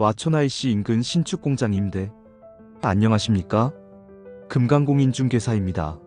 와초나이시 인근 신축 공장 임대. 안녕하십니까? 금강공인중개사입니다.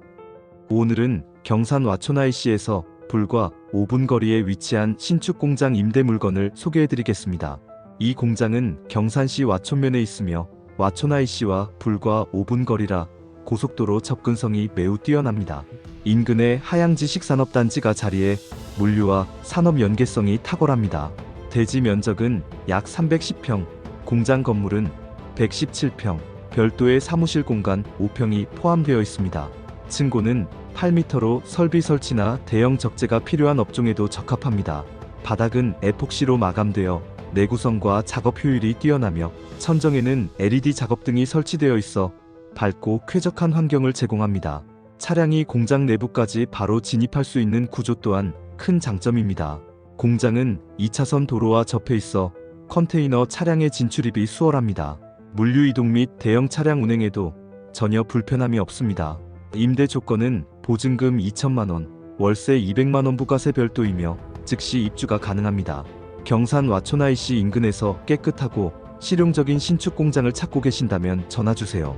오늘은 경산 와초나이시에서 불과 5분 거리에 위치한 신축 공장 임대 물건을 소개해 드리겠습니다. 이 공장은 경산시 와촌면에 있으며 와초나이시와 불과 5분 거리라 고속도로 접근성이 매우 뛰어납니다. 인근에 하양지 식산업단지가 자리해 물류와 산업 연계성이 탁월합니다. 대지 면적은 약 310평, 공장 건물은 117평, 별도의 사무실 공간 5평이 포함되어 있습니다. 층고는 8m로 설비 설치나 대형 적재가 필요한 업종에도 적합합니다. 바닥은 에폭시로 마감되어 내구성과 작업 효율이 뛰어나며 천정에는 LED 작업 등이 설치되어 있어 밝고 쾌적한 환경을 제공합니다. 차량이 공장 내부까지 바로 진입할 수 있는 구조 또한 큰 장점입니다. 공장은 2차선 도로와 접해 있어 컨테이너 차량의 진출입이 수월합니다. 물류 이동 및 대형 차량 운행에도 전혀 불편함이 없습니다. 임대 조건은 보증금 2천만 원, 월세 200만 원 부가세 별도이며 즉시 입주가 가능합니다. 경산 와초나이시 인근에서 깨끗하고 실용적인 신축 공장을 찾고 계신다면 전화 주세요.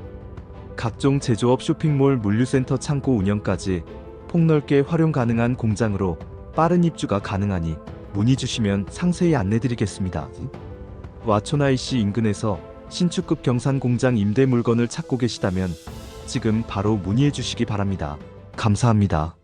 각종 제조업 쇼핑몰 물류센터 창고 운영까지 폭넓게 활용 가능한 공장으로 빠른 입주가 가능하니 문의 주시면 상세히 안내드리겠습니다. 와초나이시 인근에서 신축급 경산 공장 임대 물건을 찾고 계시다면 지금 바로 문의해 주시기 바랍니다. 감사합니다.